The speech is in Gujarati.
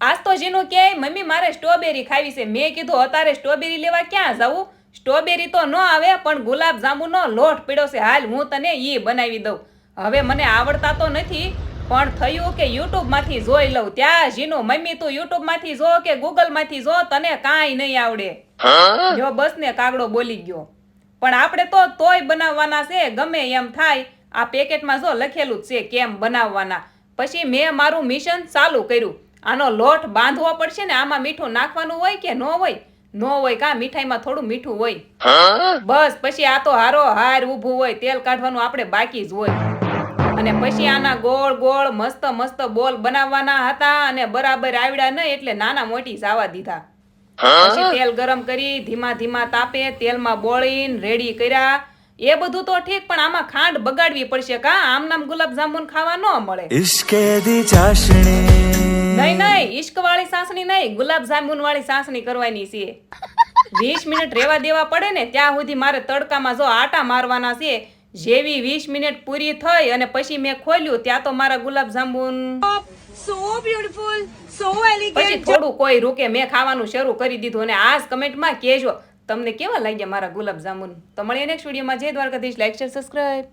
આજ તો જીનું કે મમ્મી મારે સ્ટ્રોબેરી ખાવી છે. મેં કીધું અત્યારે સ્ટ્રોબેરી લેવા ક્યાં જવું સ્ટ્રોબેરી તો ન આવે પણ ગુલાબ જાંબુનો લોટ પીડો છે. હાલ હું તને એ બનાવી દઉં. હવે મને આવડતા તો નથી પણ થયું કે યુટ્યુબમાંથી જોઈ લઉં. ત્યાં જીનું મમ્મી તું યુટ્યુબમાંથી જો કે ગૂગલમાંથી જો તને કાંઈ નહીં આવડે. જો બસ ને કાગડો બોલી ગયો. પણ આપણે તો તોય બનાવવાના છે ગમે એમ થાય. આ પેકેટમાં જો લખેલું જ છે કેમ બનાવવાના? પછી મેં મારું મિશન ચાલુ કર્યું. આનો લોટ બાંધવો પડશે ને આમાં મીઠું નાખવાનું હોય કે ન હોય? ન હોય કા? મીઠાઈમાં થોડું મીઠું હોય. બસ, પછી આ તો હારો હાર ઊભું હોય, તેલ કાઢવાનું આપણે બાકી જ હોય. અને પછી આના ગોળ ગોળ મસ્ત મસ્ત બોલ બનાવવાના હતા અને બરાબર આવડ્યા ન એટલે નાના મોટી જાવા દીધા. પછી તેલ ગરમ કરી, ધીમા ધીમા તાપે તેલમાં બોળીને રેડી કર્યા. એ બધું તો ઠીક, પણ આમાં ખાંડ બગાડવી પડશે કા? આમ નામ ગુલાબ જાંબુ ખાવા ન મળે. ઇશ્કે દી ચાશણી નહીં નહીં ઈશ્ક વાળી સાસણી નહીં ગુલાબ જાંબુન વાળી સાસણી કરવાની છે વીસ મિનિટ રેવા દેવા પડે ને ત્યાં સુધી મારે તડકામાં જો આટા મારવાના છે જેવી વીસ મિનિટ પૂરી થઈ અને પછી મેં ખોલ્યું ત્યાં તો મારા ગુલાબ જાંબુન so beautiful, so પછી થોડું કોઈ રૂકે મેં ખાવાનું શરૂ કરી દીધું અને આજ કમેન્ટમાં કહેજો. તમને કેવા લાગ્યા મારા ગુલાબ જાંબુન? તો મળીએ નેક્સ્ટ વિડીયોમાં જય દ્વારકાધીશ. Like share subscribe